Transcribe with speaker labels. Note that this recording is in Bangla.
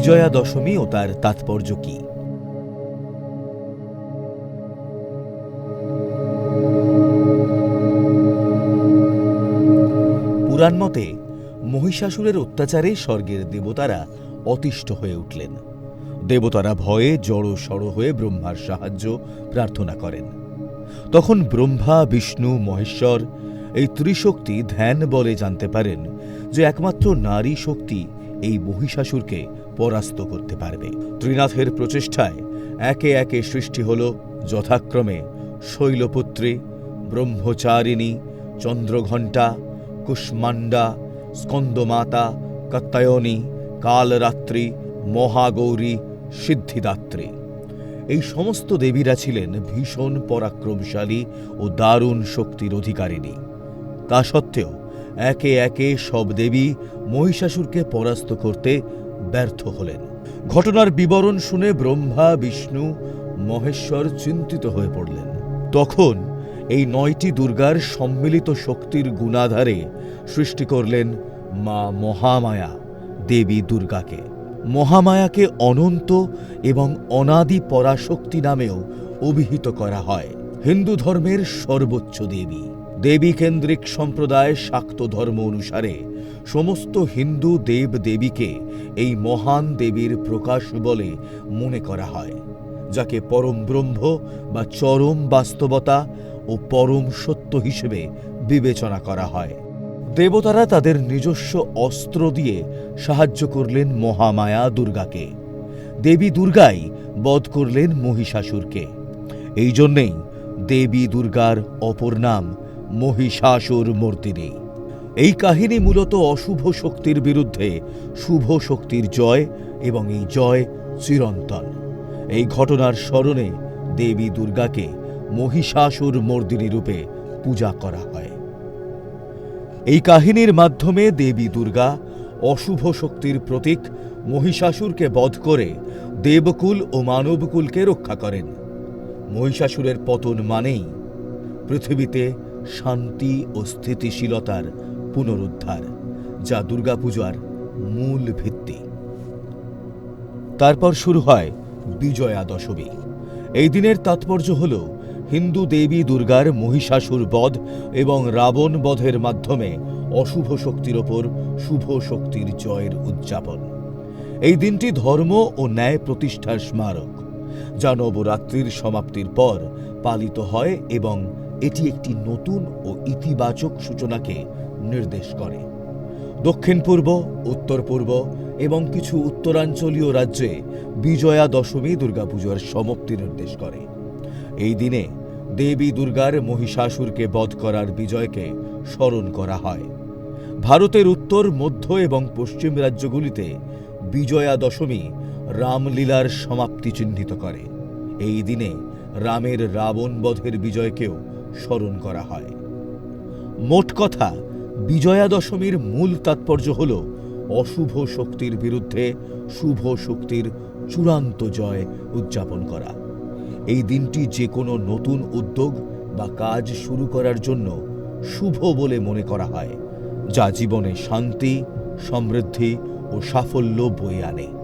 Speaker 1: বিজয়া দশমী ও তার তাৎপর্য কী? পুরাণ মতে, মহিষাসুরের অত্যাচারে স্বর্গের দেবতারা অতিষ্ঠ হয়ে উঠলেন। দেবতারা ভয়ে জড়ো সড়ো হয়ে ব্রহ্মার সাহায্য প্রার্থনা করেন। তখন ব্রহ্মা, বিষ্ণু, মহেশ্বর এই ত্রিশক্তি ধ্যান বলে জানতে পারেন যে একমাত্র নারী শক্তি এই মহিষাসুরকে পরাস্ত করতে পারবে। ত্রিনাথের প্রচেষ্টায় একে একে সৃষ্টি হল যথাক্রমে শৈলপুত্রী, ব্রহ্মচারিণী, চন্দ্রঘণ্টা, কুষ্মাণ্ডা, স্কন্দমাতা কাত্তায়নী কালরাত্রি, মহাগৌরী, সিদ্ধিদাত্রী। এই সমস্ত দেবীরা ছিলেন ভীষণ পরাক্রমশালী ও দারুণ শক্তির অধিকারিণী। তা সত্ত্বেও একে একে সব দেবী মহিষাসুরকে পরাস্ত করতে ব্যর্থ হলেন। ঘটনার বিবরণ শুনে ব্রহ্মা, বিষ্ণু, মহেশ্বর চিন্তিত হয়ে পড়লেন। তখন এই নয়টি দুর্গার সম্মিলিত শক্তির গুণাধারে সৃষ্টি করলেন মা মহামায়া দেবী দুর্গাকে। মহামায়াকে অনন্ত এবং অনাদি পরাশক্তি নামেও অভিহিত করা হয়। হিন্দু ধর্মের সর্বোচ্চ দেবী। দেবী কেন্দ্রিক সম্প্রদায় শাক্ত ধর্ম অনুসারে সমস্ত হিন্দু দেব দেবীকে এই মহান দেবীর প্রকাশ বলে মনে করা হয়, যাকে পরম ব্রহ্ম বা চরম বাস্তবতা ও পরম সত্য হিসেবে বিবেচনা করা হয়। দেবতারা তাদের নিজস্ব অস্ত্র দিয়ে সাহায্য করলেন মহামায়া দুর্গাকে। দেবী দুর্গাই বধ করলেন মহিষাসুরকে। এই জন্যেই দেবী দুর্গার অপর নাম মহিষাসুর মূর্তিনী। এই কাহিনী মূলত অশুভ শক্তির বিরুদ্ধে শুভ শক্তির জয় এবং এই জয় চিরন্তন। এই ঘটনার স্মরণে দেবী দুর্গাকে মহিষাসুর মর্দিনী রূপে পূজা করা হয়। এই কাহিনীর মাধ্যমে দেবী দুর্গা অশুভ শক্তির প্রতীক মহিষাসুরকে বধ করে দেবকুল ও মানবকুলকে রক্ষা করেন। মহিষাসুরের পতন মানেই পৃথিবীতে শান্তি ও স্থিতিশীলতার পুনরুদ্ধার, যা দুর্গাপূজার মূল ভিত্তি। তারপর শুরু হয় বিজয়া দশমী এই দিনের তাৎপর্য হল হিন্দু দেবী দুর্গার মহিষাসুর বধ এবং রাবণ বধের মাধ্যমে অশুভ শক্তির ওপর শুভ শক্তির জয়ের উদযাপন। এই দিনটি ধর্ম ও ন্যায় প্রতিষ্ঠার স্মারক, যা নবরাত্রির সমাপ্তির পর পালিত হয় এবং এটি একটি নতুন ও ইতিবাচক সূচনাকে নির্দেশ করে। দক্ষিণ পূর্ব, উত্তর পূর্ব এবং কিছু উত্তরাঞ্চলীয় রাজ্যে বিজয়া দশমী দুর্গাপুজোর সমাপ্তি নির্দেশ করে। এই দিনে দেবী দুর্গার মহিষাসুরকে বধ করার বিজয়কে স্মরণ করা হয়। ভারতের উত্তর, মধ্য এবং পশ্চিম রাজ্যগুলিতে বিজয়া দশমী রামলীলার সমাপ্তি চিহ্নিত করে। এই দিনে রামের রাবণ বধের বিজয়কেও স্মরণ করা হয়। মোট কথা বিজয়া দশমীর মূল তাৎপর্য হল অশুভ শক্তির বিরুদ্ধে শুভ শক্তির চূড়ান্ত জয় উদযাপন করা। এই দিনটি যে কোনো নতুন উদ্যোগ বা কাজ শুরু করার জন্য শুভ বলে মনে করা হয়, যা জীবনে শান্তি, সমৃদ্ধি ও সাফল্য বয়ে আনে।